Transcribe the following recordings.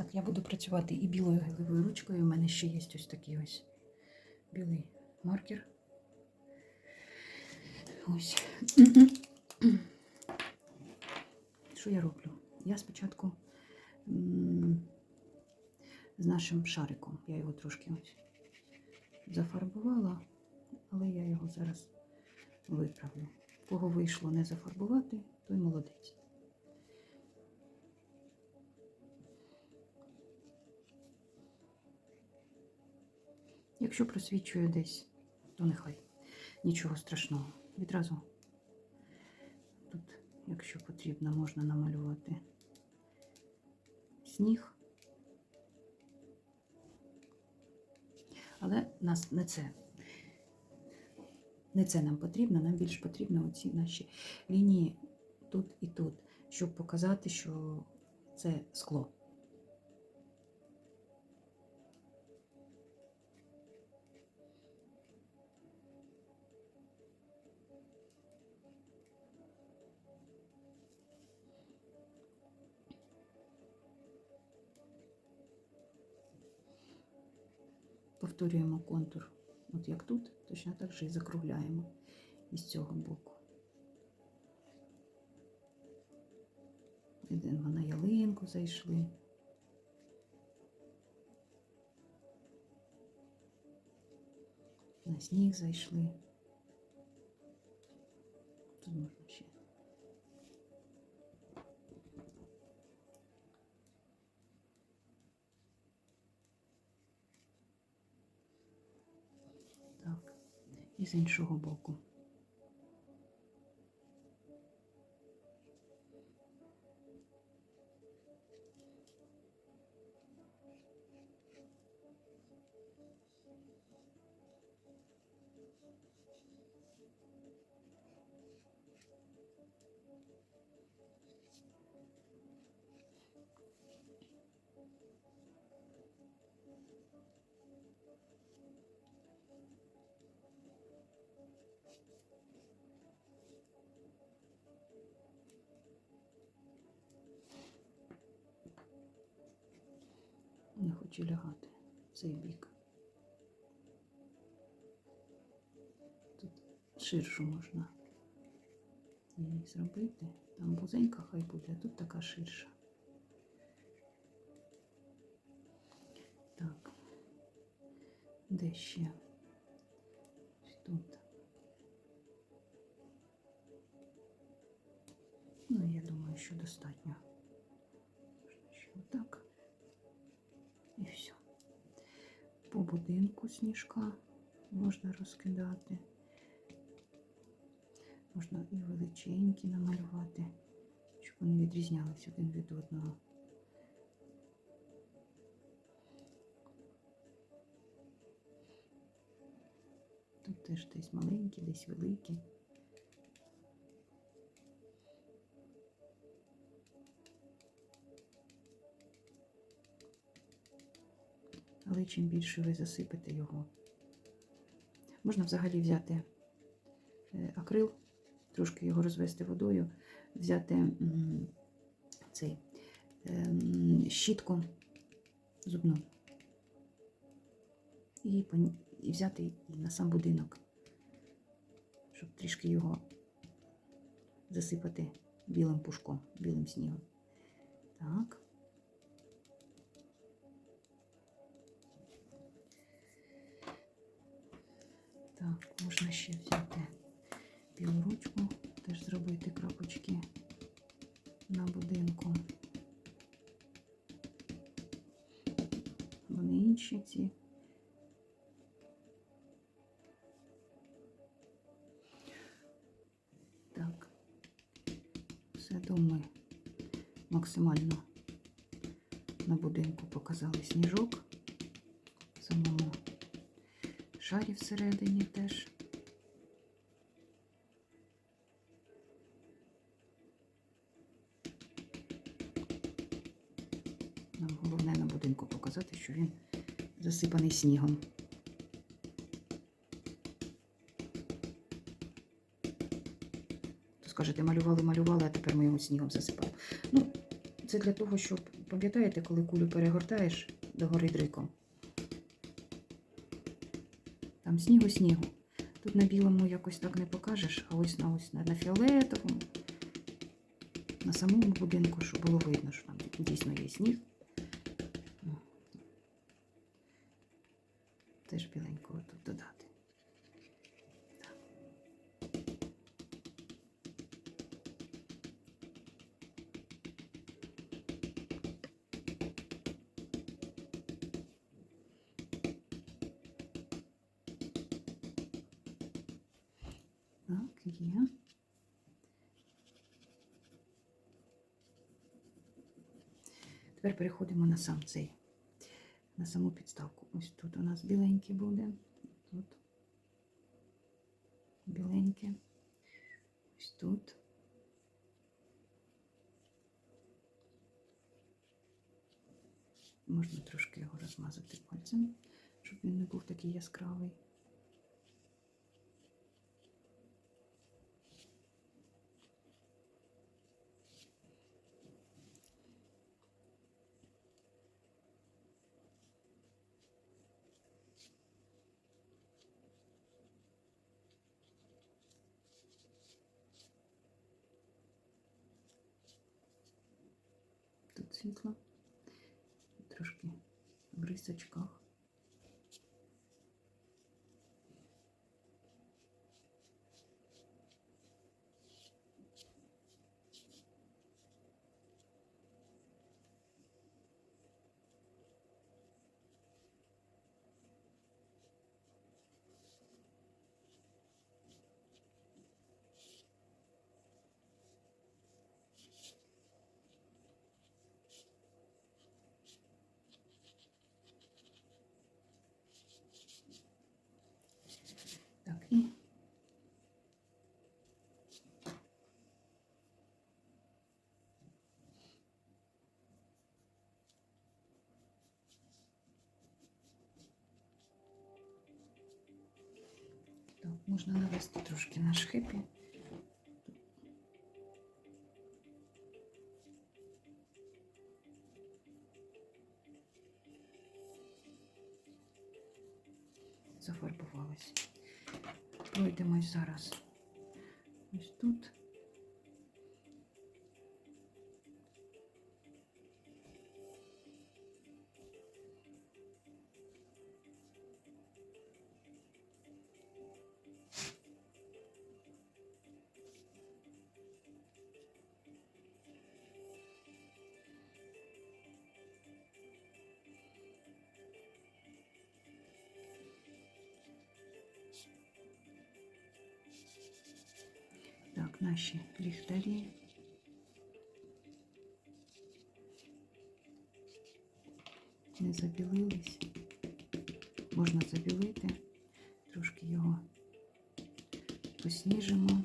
Так, я буду працювати і білою гелевою ручкою. У мене ще є ось такий ось білий маркер. Ось. Що я роблю? Я спочатку з нашим шариком. Я його трошки ось зафарбувала, але я його зараз виправлю. Кого вийшло не зафарбувати, той молодець. Якщо просвічує десь, то нехай. Нічого страшного. Відразу тут, якщо потрібно, можна намалювати сніг. Але нас не це. Не це нам потрібно, нам більш потрібно оці наші лінії тут і тут, щоб показати, що це скло. Повторюємо контур. От як тут, точно так же і закругляємо із цього боку. Йдемо на ялинку зайшли. На сніг зайшли. Тут можна ще. І з іншого боку. Хочу лягати в цей бік. Тут ширшу можна її зробити. Там вузенька хай буде, а тут така ширша. Так, де ще? Тут. Ну, я думаю, що достатньо. Будинку сніжка можна розкидати. Можна і величенькі намалювати, щоб вони відрізнялися один від одного. Тут теж десь маленькі, десь великі. Але чим більше ви засипете його, можна взагалі взяти е, акрил, трошки його розвести водою, взяти цей ем, щітку зубну і, взяти на сам будинок, щоб трішки його засипати білим пушком, білим снігом. Так. Так, можна ще взяти білу ручку, теж зробити крапочки на будинку. Вони інші ці. Так, все думаю, максимально на будинку показали сніжок. Самому шарі всередині теж. Нам головне на будинку показати, що він засипаний снігом. То скажете, малювали, малювали, а тепер ми його снігом засипали. Ну, Це для того, щоб, пам'ятаєте, коли кулю перегортаєш догори дриком? Снігу снігу. Тут на білому якось так не покажеш, а ось на ось на, фіолетовому, на самому будинку, щоб було видно, що там дійсно є сніг. Теж біленького тут додати. Так, є. Тепер переходимо на сам цей, на саму підставку. Ось тут у нас біленький буде. Тут біленьке. Ось тут. Можна трошки його розмазати пальцем, щоб він не був такий яскравий. Світло. Трошки в рисочках. Так, і так, можна навести трошки на шхипі. Зафарбувалась. Пройдемось зараз. Ось тут. Наші ліхтарі. Не забілились. Можна забілити, трошки його посніжимо.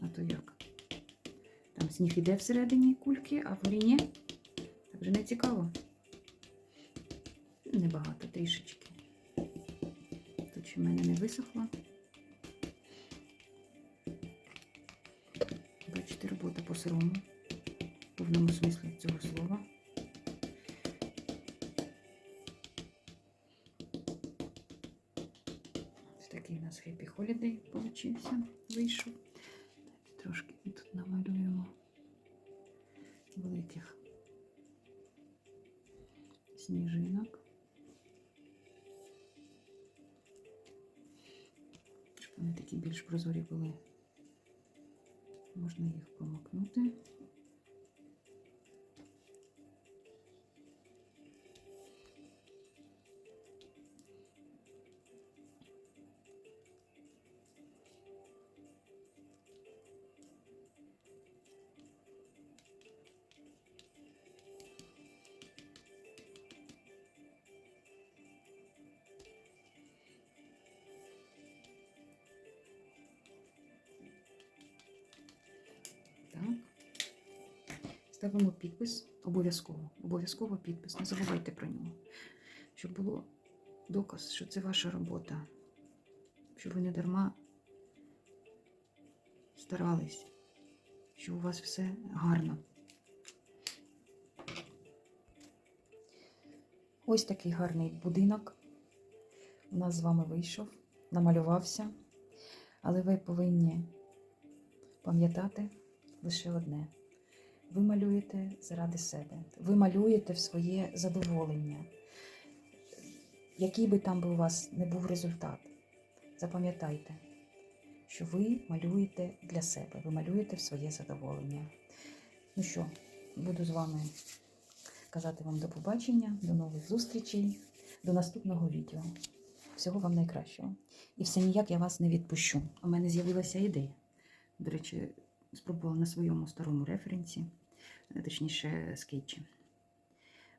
А то як? Там сніг іде всередині кульки, а в ні. Так же не цікаво. Небагато трішечки. Тут ще в мене не висохло. По в повному смислі цього слова. Ось такий у нас Happy Holiday получився, вийшов. Давайте трошки тут намалюємо великих сніжинок. Щоб вони такі більш прозорі були. Можна їх промокнути. Ставимо підпис. Обов'язково. Обов'язково підпис. Не забувайте про нього. Щоб було доказ, що це ваша робота. Щоб ви не дарма старались, що у вас все гарно. Ось такий гарний будинок у нас з вами вийшов, намалювався, але ви повинні пам'ятати лише одне. Ви малюєте заради себе, ви малюєте в своє задоволення. Який би там би у вас не був результат, запам'ятайте, що ви малюєте для себе, ви малюєте в своє задоволення. Ну що, буду з вами казати вам до побачення, до нових зустрічей, до наступного відео. Всього вам найкращого. І все ніяк я вас не відпущу. У мене з'явилася ідея. До речі, спробувала на своєму старому референсі, точніше, скетчі.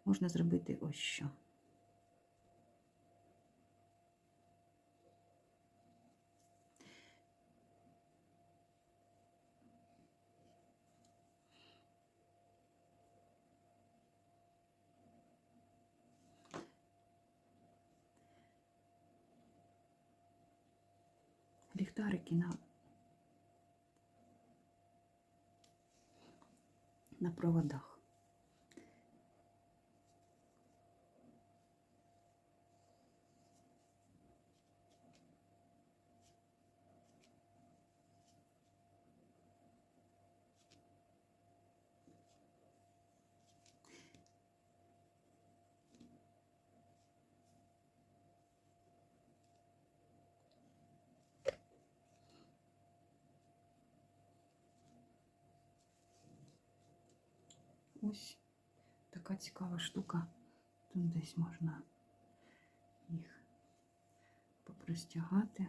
Можна зробити ось що. ліхтарики на, на проводах. Ось така цікава штука. Тут десь можна їх попростягати.